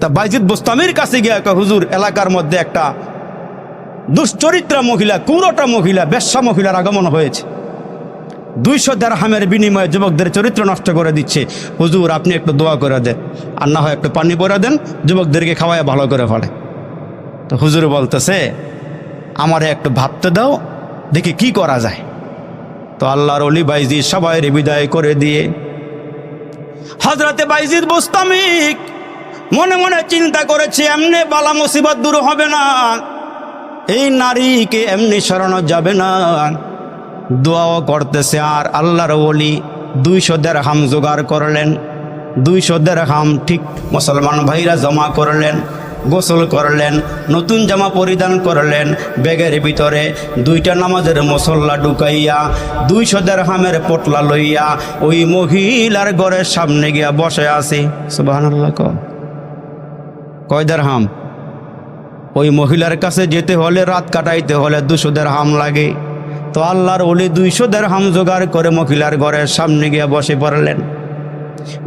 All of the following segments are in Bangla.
তা বাইজিদ বোস্তামির কাছে গিয়ে হুজুর, এলাকার মধ্যে একটা দুশ্চরিত্রা মহিলা কুড়োটা মহিলা, বেশ্যা মহিলার আগমন হয়েছে। দুইশো দেড়হামের বিনিময়ে যুবকদের চরিত্র নষ্ট করে দিচ্ছে। হুজুর, আপনি একটু দোয়া করে দেন। আর না হয় একটু পানি পরে দেন, যুবকদেরকে খাওয়ায় ভালো করে ফেলে। তো হুজুর বলতেছে, আমারে একটু ভাবতে দাও, দেখি কি করা যায়। তো আল্লাহর অলি বাইজি সবাই বিদায় করে দিয়ে হজরতে বাইজিদ বোস্তামিক মনে মনে চিন্তা করেছে, এমনি বালা মুসিবত দূর হবে না। এই নারীকে এমনি সরানো যাবে না। দোয়াও করতেছে, আর আল্লাহর ওলি দুইশো দেড় হাম জোগাড় করলেন। দুইশো দেড় হাম ঠিক মুসলমান ভাইরা জমা করলেন, গোসল করলেন, নতুন জামা পরিধান করলেন, ব্যাগের ভিতরে দুইটা নামাজের মশল্লা ঢুকাইয়া, দুইশো হামের পোটলা লইয়া ওই মহিলার ঘরের সামনে গিয়া বসে আছে। সুবাহ কয় দেড় হাম ওই মহিলার কাছে যেতে হলে রাত কাটাইতে হলে দুশো দেড় হাম লাগে। তো আল্লাহর ওলি দুইশো দেড় হাম জোগাড় করে মহিলার ঘরের সামনে গিয়ে বসে পড়লেন।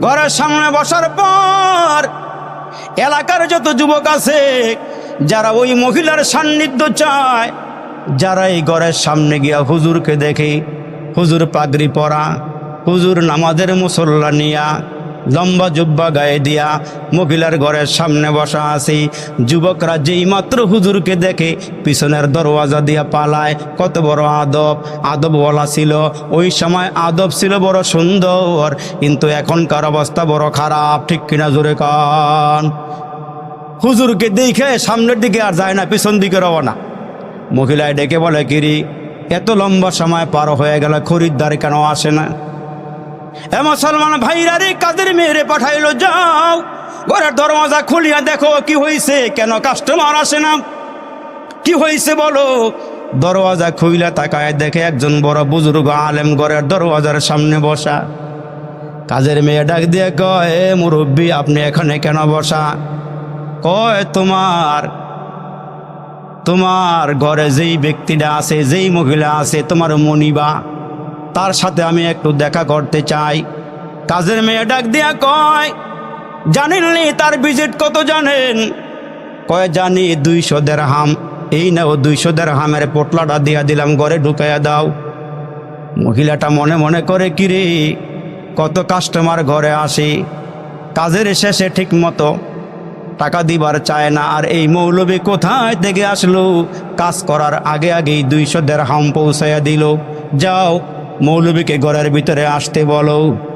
ঘরের সামনে বসার পর এলাকার যত যুবক আছে, যারা ওই মহিলার সান্নিধ্য চায়, যারা এই ঘরের সামনে গিয়া হুজুরকে দেখে, হুজুর পাগড়ি পরা, হুজুর নামাজের মুসল্লা নিয়া লম্বা জুব্বা গায়ে দিয়া মহিলার ঘরের সামনে বসা আছি। যুবকরা যেই মাত্র হুজুরকে দেখে পিছনের দরওয়াজা দিয়া পালায়, কত বড় আদব। আদব বলা ছিল, ওই সময় আদব ছিল বড় সুন্দর, কিন্তু এখনকার অবস্থা বড় খারাপ, ঠিক কিনা জোরে কান? হুজুরকে দেখে সামনের দিকে আর যায় না, পিছন দিকে রওনা। মহিলায় ডেকে বলে, কিরি, এত লম্বা সময় পার হয়ে গেল খরিদ্দার কেন আসে না? এ মুসলমান ভাইরা রে কাদের মেয়েরে পাঠাইলো যাও? ঘরের দরওয়াজা খুলিয়া দেখো, কি হয়েছে কেন কাস্টমার আসে না? কি হয়েছে বলো? দরওয়াজা খুইলা তাকায় দেখে একজন বড় বুজুর্গ আলেম ঘরের দরওয়াজার সামনে বসা। কাজের মেয়ে ডাক দিয়ে কয়, এ মুরব্বী, আপনি এখানে কেন বসা? কয়, তোমার তোমার ঘরে যেই ব্যক্তিটা আছে, যেই মহিলা আছে, তোমার মনিবা। তার সাথে আমি একটু দেখা করতে চাই। কাজের মেয়ে ডাক দিয়া কয় জানেননি তার ভিজিট কত জানেন? কয়, জানি, দুইশো দেড় হাম এই ও দুইশো দেড় হামের পোটলাটা দিয়া দিলাম, ঘরে ঢুকাইয়া দাও। মহিলাটা মনে মনে করে, কিরে, কত কাস্টমার ঘরে আসে। কাজের শেষে ঠিক মতো টাকা দিবার চায় না, আর এই মৌলবী কোথায় থেকে আসলো? কাজ করার আগে আগেই দুইশো দেড় হাম পৌঁছাইয়া দিল। যাও মৌলবীকে ঘরের ভিতরে আসতে বলো।